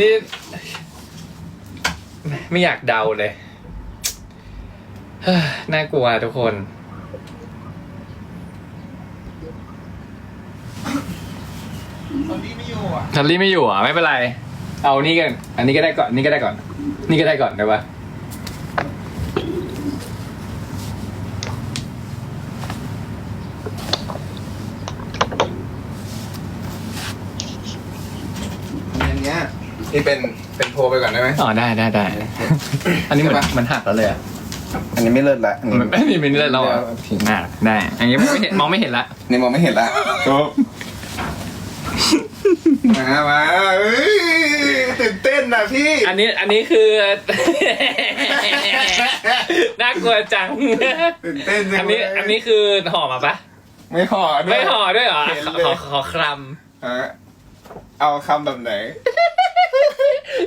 นี่ ไม่อยากเดาเลยเฮ้ยน่ากลัวทุกคนตอนนี้ไม่อยู่อะ ทัลลี่ไม่อยู่อะ ไม่เป็นไร เอานี่กัน อันนี้ก็ได้ก่อน นี่ก็ได้ก่อน นี่ก็ได้ก่อนได้ปะ อย่างเงี้ย นี่เป็นเป็นโทรไปก่อนได้ไหม อ๋อได้ได้ได้ อันนี้มันใช่ปะ มันหักแล้วเลยอะอันนี้ไม่เลิศละอันนี้มันไม่มีไม่ได้แล้วอะเดี๋ยวทิ้งอะได้ อันนี้มองไม่เห็นมองไม่เห็นละนี่มองไม่เห็นละจบมามาเอ้ยตื่นเต้นนะพี่อันนี้อันนี้คือ น่ากลัวจัง ตื่นเต้นจังอันนี้เลยอันนี้คือห่อมาปะไม่ห่อด้วย ไม่ห่อด้วยเหรอเห็นขอเลย ขอขอคลฮะเอาคำแบบไหนำ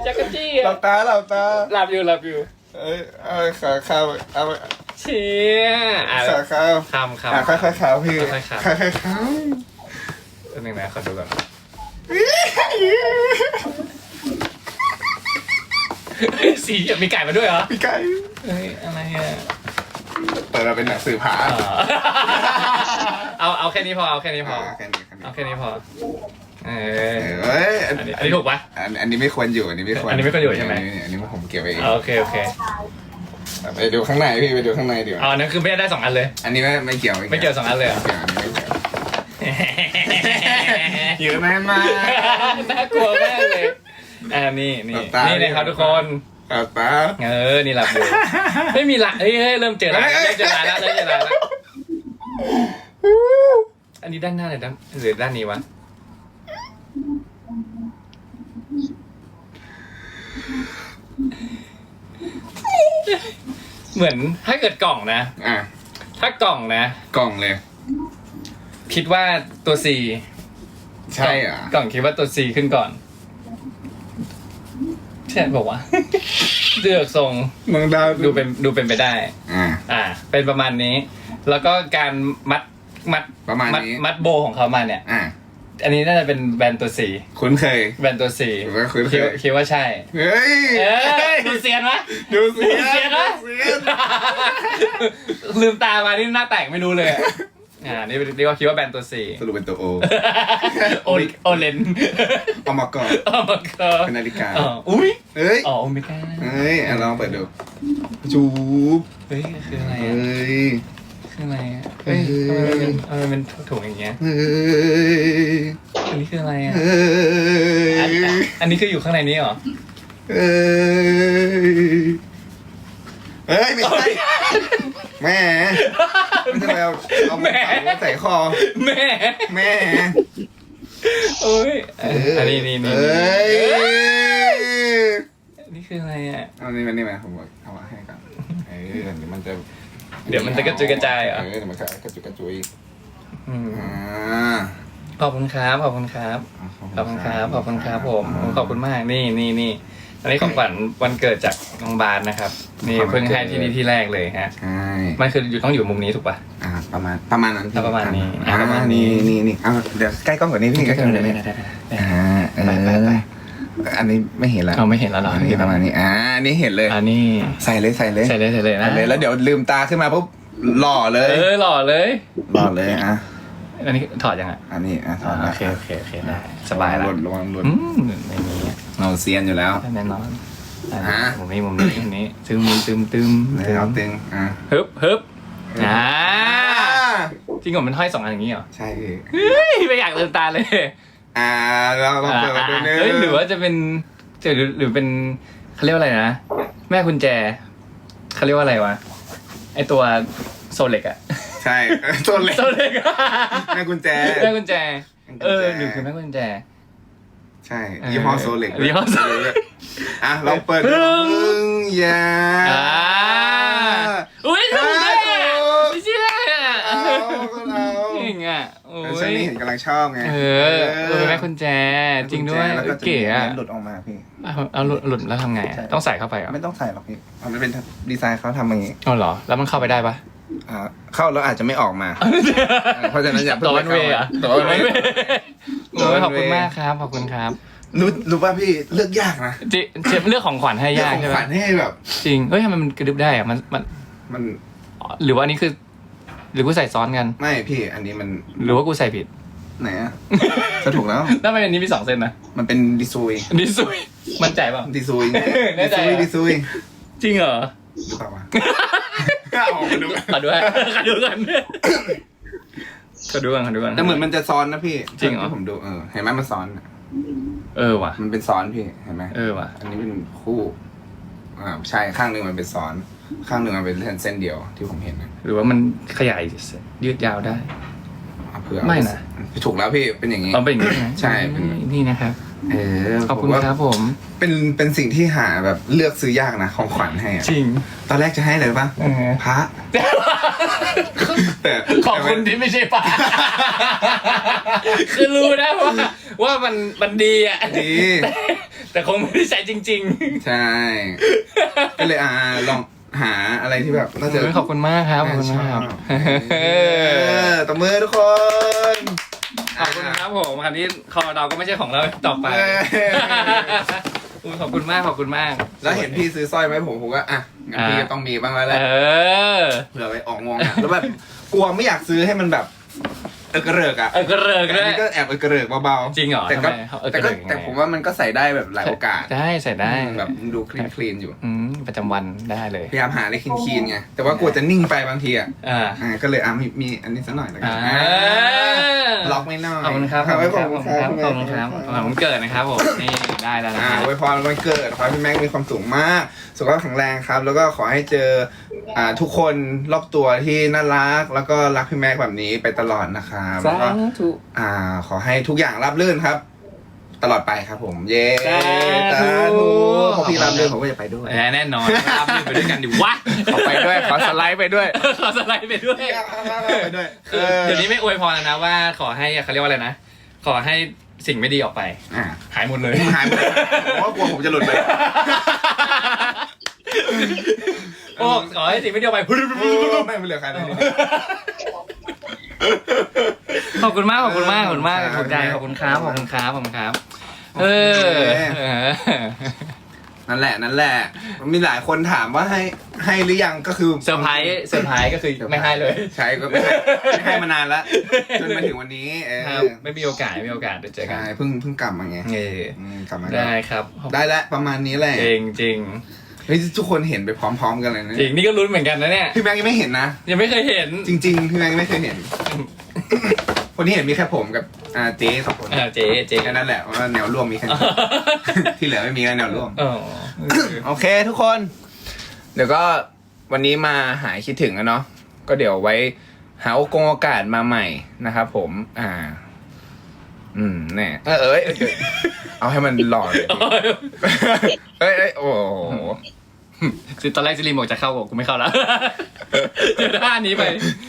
จักรจี้เราอะตาเราตาหลับอยู่หลับอยู่เอ้ยเอาขาข้าวเอาเชี่ยอะขาข้าวคำคำ อะค่อยๆข้าวพี่ค่อยๆข้าว ค่อยๆข้าวตัวหนึ่งนะขอดูก่อนสีมีไก่มาด้วยเหรอพี่ไก่เฮ้ยอะไรอะเปิดมาเป็นหนังสือผาอ๋อเอาเอาแค่นี้พอเอาแค่นี้พอ อ่าแค่นี้แค่นี้ เอาแค่นี้พอ เออเอ้ยอันนี้อันนี้ถูกปะ อันอันนี้ไม่ควรอยู่อันนี้ไม่ควรอันนี้ไม่ควรอยู่ใช่ไหมนนี้อันนี้ผมเก็บไว้เองโอเคโอเคไปดูข้างในพี่ไปดูข้างในดีกอ๋อว่าอันนั้นคือไม่ได้สองอันเลย อันนี้ไม่ไม่เกี่ยวไม่เกี่ยวสองอันเลยเหรอ ไม่เกี่ยวอันนี้ไม่เกี่ยวอยู่แม่มาน่ากลัวมากเลยอ่านี่นี่ตานี่นี่นะครับทุกคนตาตาเออ นี่หลับอยู่ไม่มีละเฮ้ยเฮ้ยเริ่มเจอละเฮ้ยเริ่มเจอละแล้วเริ่มเจอละแล้วอันนี้ด้านหน้าหรือด้านหรือด้านนี้วะ เหมือนถ้าเกิดกล่องนะ อะถ้ากล่องนะ กล่องเลย คิดว่าตัว C ใช่เหรอะกล่องคิดว่าตัว C ขึ้นก่อนใช่บอกว่าวะเดือกทรงมองดาวดูเป็นดูเป็นไปได้ อ่าอ่า เป็นประมาณนี้ แล้วก็การมัดมัดประมาณมัดนี้มัดโบของเขามาเนี่ย อ่า อันนี้น่าจะเป็นแบรนด์ตัวสีคุ้นเคย แบรนด์ตัวสีผมว่าคุ้นเคคิดว่ายคิดว่าใช่เฮ้ยเอ้ยดูเซียนวะ ดูเสียดูเสียนะ ดูเสียนลืมตามานี่หน้าแตกไม่รู้เลยอะอ่านี่เรียกว่าคิดว่าแบรนด์ตัวสีสรุปเป็นตัวโอโอโอเลนเอามาก่อนอ๋อมาเกอเป็นนาฬิกาอ๋ออุ้ยเฮ้ยอ๋อโอเมก้าเฮ้ยอะลองเปิดดูจูบเฮ้ยคืออะไรเฮอะ้ย คืออะไรอะเฮ้ยทำไมมันเป็นทำไมมันเป็นถุงอย่างเงี้ย เฮ้ยอันนี้คืออะไรอะเฮ้อันยอันนี้คืออยู่ข้างในนี้เหรอ เฮ้ยเฮ้ยไม่ใช่แม่ไม่ใช่เอาเอาแม่มาใส่คอ แม่ แม่โอ้ยอันนี้นี่นี่เฮ้ยนี่คืออะไรอะ เอานี่มานี่มาผมบอกเอามาให้กันเออเดี๋ยวมันจะ เดี๋ยวมันจะกระจุยกระจายเหรอเออเดี๋ยวมันจะกระจุยกระจุยอืมอ่าขอบคุณครับขอบคุณครับ ขอบคุณครับ ขอบคุณครับผมขอบคุณมากนี่นี่นี่อันนี้ของขวัญวันเกิดจากน้องบาสนะครับ นี่เพิ่งให้ที่นี่ที่แรกเลยฮะใช่มันคืออยู่ต้องอยู่มุมนี้ถูกปะอ่าประมาณประมาณนั้นอ่าประมาณนี้อ่าประมาณนี้อ่านี่นี่เอาเดี๋ยวใกล้กล้องกว่านี้พี่ใกล้กล้องกว่านี้อ่าเอไปไปไปอ อันนี้ไม่เห็นแล้วเอาไม่เห็นแล้วเหรออันนี้ประมาณนี้อ่าอันนี้เห็นเลยอันนี้ใส่เลยใส่เลยใส่เลยใส่เลยนะใส่เลยแล้วเดี๋ยวลืมตาขึ้นมาปุ๊บหล่อเลยเออหล่อเลย หล่อเลยอะอันนี้ถอดยังอะอันนี้อะถออ่าดโอเคโอเคโอเคได้สบายระแล้ววังหลุดระวังหลุดอืมในนี้เราเซียนอยู่แล้ว แน่นอนอันฮะนี้มุมนี้มุมนี้มุมนี้ตึมตึมตึมเลยเอาตึงอะฮึบฮึบอ่าอ่าจริงเหรอมันห้อยสองอันอย่างนี้เหรอใช่พี่เฮ้ยไม่อยากลืมตาเลย อ่าเราลองเปิดมาดูนึงเฮ้ยหรือว่าจะเป็นหรือหรือเป็นเขาเรียกว่าอะไรนะแม่กุญแจเขาเรียกว่าอะไรวะไอตัวโซเล็กอะใช่เออตัวเล็กโซเล็กแม่กุญแจแม่กุญแจแม่กุญแจเออหรือคือแม่กุญแจ ใช่ยี่ห้อโซเล็กยี่ห้อ Solex อะลองเปิดปึ้ดูงปึ้งอย่า อ่าอุ้ยถูกเลยอะ ถูก ไม่เชื่ออะ เอาก็เอา เก่งอะโอ้ เออยช่วงนี้เห็นกำลังชอบไง เออเออแม่กุญแจ จริงด้วยแล้วก็จะมีเก๋อะหลุดออกมาพี่เอาเอาหลุดหลุดแล้วทำไงอะใช่ ต้องใส่เข้าไปเหรอไม่ต้องใส่หรอกพี่มันเป็นดีไซน์เขาทำอย่างงี้อ๋อเหรอ แล้วมันเข้าไปได้ปะ อ่าเข้าแล้วอาจจะไม่ออกมา เพราะฉะนั้นอย่าเพิ่งตัวไปวันเวย์อะตัววันเวย์โอ้ยขอบคุณมากครับ ขอบคุณครับรู้รู้ป่ะพี่เลือกยากนะเจเจเรื่องของขวัญให้ยากเลือใช่ของไหมฝันให้แบบ จริงเฮ้ยทำไมมันกระดึบได้อะมันมันมันหรือว่าอันนี้คือ หรือกูใส่ซ้อนกัน ไม่พี่อันนี้มันหรือว่ากูใส่ผิด ไหนอะจะถูกแล้วทำไมอันนี้มีสองเส้นนะมันเป็นดิซุยอันนี้สวยมั่นใจเปล่า ดิซุยแน่ดิใจซุยเหรอ ดิซุยจริงเหรอหรือเปล่าวะเอามาดูขอดูฮะขอดูกันขอดูกันขอดูกัน แต่เหมือนมันจะซ้อนนะพี่จริงเหรอ ที่ผมดูเออเห็นไหมมันซ้อนอะเออว่ะ มันเป็นซ้อนพี่เห็นไหมเออว่ะ อันนี้เป็นคู่อ่าใช่ข้างหนึ่งมันเป็นซ้อน ข้างหนึ่งมันเป็นเส้นเส้นเดียวที่ผมเห็นนะหรือว่ามันขยายยืดยาวได้เอาเผื่อไม่นะ ถูกแล้วพี่เป็นอย่างนี้เอาเป็นอย่างนี้นะใช่เป็นนี่นะครับ เออขอบคุณผมว่าครับผม เป็นเป็นสิ่งที่หาแบบเลือกซื้อยากนะของขวัญให้อะจริง ตอนแรกจะให้อะไรปะเออพระแต่ขอบคุณที่ไม่ใช่ป่าคือรู้นะว่าว่ามันมันดีอะดีแต่แต่คงไม่ได้ใช้จริงใช่ ก็เลยอ่าลอง หาอะไรที่แบบๆน่าจะขอบคุณมากครับขอบคุณมากครับเออตบมือทุกคนขอบคุณครับผมคราวนี้คอเราก็ไม่ใช่ของเราต่อไปเอออุ๊ยขอบคุณมากขอบคุณมาก แล้วเห็นพี่ซื้อสร้อยไหมผมผมก็อะงั้นพี่ก็ต้องมีบ้างแล้วแหเอละอเผื่อไปออกงงอะแล้วแบบกลัวไม่อยากซื้อให้มันแบบ เออกระเริกอะเออกระเริกแต่ด้อันวย นี้ก็แอบเออกระเริกเบาๆจริงเหรอแต่ก็ทำไมเขาเออแต่ก็กระเริกยังไง แต่ผมว่ามันก็ใส่ได้แบบหลายโอกาสได้ใส่ได้แบบดูคลีนคลีนอยู่ อืมประจำวันได้เลย พยายามหาอะไรคลีนคลีนไงแต่ว่ากลัวจะนิ่งไปบางทีอะอ่า อ่าก็เลยอะมีมีอันนี้สักหน่อยแล้วกัอ่านอ่า ล็อกไม่น้อยขอบคุณครับขอบคุณครับขอบคุณครับขอบขคุณครับขขอบคุณเกิดนะครับผมนี่ได้แล้วนะอ่าครับอวยพรวันเกิดขอให้พี่แม็กมีความสุขมาก สุขภาพแข็งแรงครับ แล้วก็ขอให้เจอ อ่าทุกคนรอบตัวที่น่ารัก แล้วก็รักพี่แม็กแบบนี้ไปตลอดนะครับแล้วก็ธุอ่า ขอให้ทุกอย่างราบรื่นครับ ตลอดไปครับผม เย้สาธุธุพอพี่ราบรื่นผมก็จะไปด้วย แน่นอนรับรีบไปด้วยกันดิวะขอไปด้วย ขอสไลด์ไปด้วยขอสไลด์ไปด้วยไปด้วยคือเดี๋ยวนี้ไม่อวยพรแล้วนะว่า ขอให้เขาเรียกว่าอะไรนะ ขอให้สิ่งไม่ดีออกไป อ่าหายหมดเลย หายไปเลยผมว่ากลัวผมจะหลุดเลย โอ้ขอให้สิ่งไม่ดีออกไปไม่เหลือใครเลยขอบคุณมากขอบคุณมากขอบคุณมากครับถูกใจขอบคุณครับขอบคุณครับขอบคุณครับเออเออนั่นแหละนั่นแหละมันมีหลายคนถามว่าให้ให้หรือยังก็คือเซอร์ไพรส์เซอร์ไพรส์ก็คือไม่ให้เลยใช่ก็ไม่ให้ไม่ให้มานานแล้วจนมาถึงวันนี้เออครับไม่มีโอกาสไม่มีโอกาสได้เจอกันใช่เพิ่งเพิ่งกลับมาไงเอออืมกลับมาได้ครับ ได้แล้วประมาณนี้แหละจริงจริง เฮ้ยทุกคนเห็นไปพร้อม ๆ กันเลยนะจริงนี่ก็ลุ้นเหมือนกันนะเนี่ยพี่แม็กยังไม่เห็นนะ ยังไม่เคยเห็นจริงๆพี่แม็กยังไม่เคยเห็น คนที่เห็นมีแค่ผมกับอ่าเจ๊สองคนอ่าเจ๊เจ๊แค่นั้นแหละว่าแนวร่วมมีแค่นี้ที่เหลือไม่มีแล้วแนวร่วม อ๋อโอเคทุกคน เดี๋ยวก็วันนี้มาหายคิดถึงกันเนาะก็เดี๋ยวไว้หาโอกงโอกาสมาใหม่นะครับผม อ่า อืมแน่เออเอยเอยเอยเอาให้มันหล่อเลยเอ้ยเอ้ยโอ้โห คือตอนแรกซิลีบอกจะเข้าบอกกูไม่เข้าแล้วเดี๋ยวด้านนี้ไป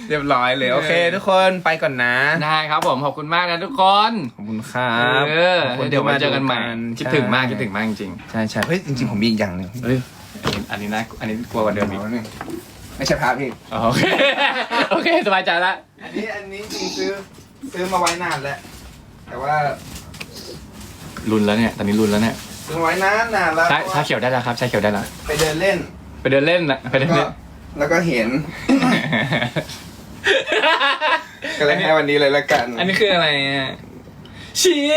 เรียบร้อยเลย โอเค ทุกคนไปก่อนนะ ได้ครับผม ขอบคุณมากนะทุกคน ขอบคุณครับเออขอบคุณเดี๋ยวมาที่เจอกันใหม่ คิดถึงมากคิดถึงมากจริงใช่ใช่เฮ้ยจริงๆผมมีอีกอย่างหนึ่งๆเฮ้ยอันนี้นะอันนี้กลัวกว่าเดิมอีกไม่ใช่พระพี่อ๋อโอเคโอเคสบายใจละอันนี้อันนี้จริงซื้อซื้อมาไว้นานแล้วแต่ว่ารุนแล้วเนี่ยตอนนี้รุนแล้วเนี่ย ซื้อมาไว้นานนานแล้วชาชาเขียวได้แล้วครับชาเขียวได้แล้วไปเดินเล่น ไปเดินเล่นนะไปเดินก็เล่น แล้วก็เห็น ก็เลยให้วันนี้เลยละกันอันนี้คืออะไรอะเชีย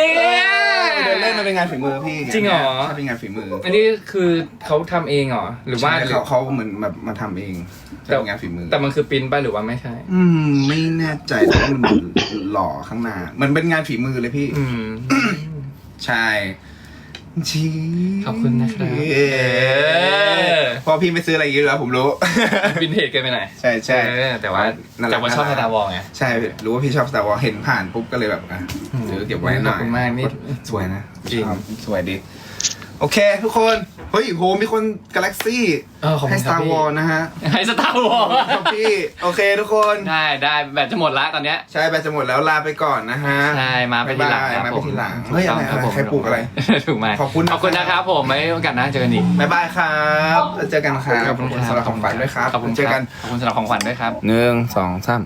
เดินเล่นมันเป็นงานฝีมือพี่จริงเหรอใช่เป็นงานฝีมือ อันนี้คือเขาทำเองเหรอหรือว่า ใช่เขาเขาเหมือนแบบมาทำเองแต่เป็นงานฝีมือ แต่มันคือปรินท์ป่ะหรือว่าไม่ใช่ อืมไม่แน่ใจแต่ว่ามันหล่อข้างหน้า มันเป็นงานฝีมือเลยพี่ อืม ใช่ ชีขอบคุณนะครับเออพอพี่ไม่ซื้ออะไรเยอะแล้วผมรู้ วินเทจเกินไปหน่อยใช่ใช่ เออแต่ว่านั่นแหละ แต่ว่าชอบสตาร์วอลไงใช่ รู้ว่าพี่ชอบ Star Wars เห็นผ่านปุ๊บก็เลยแบบอะซื้อเก็บไว้หน่อยขอบคุณมากนี่ สวยนะจริง ชอบสวยดี โอเค ทุกคน เฮ้ยโหมีคนกาแล็กซี่เออขอบให้คุณครับ Star พี่ Wars นะฮะให้สตาร์วอลครับพี่ โอเคทุกคน ได้ได้แบตจะหมดละตอนเนี้ย ใช่แบตจะหมดแล้วลาไปก่อนนะฮะใช่ มาไปทีหลังบ๊ายครับบายผมมาไปทีหลังเฮ้ยอะไรถูกต้องอะไรใครปลูกอะไร ถูกไหมขอบคุณนะ ขอบคุณนะครับผมไว้โอกาสหน้าเจอกันอีกบ๊ายบายครับแล้วเจอกันครับขอบคุณสำหรับของขวัญด้วยครับขอบคุณเจอกันขอบคุณสำหรับของขวัญด้วยครับ หนึ่งสองสาม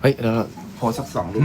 เฮ้ยแล้วเราโพสสักสองรูป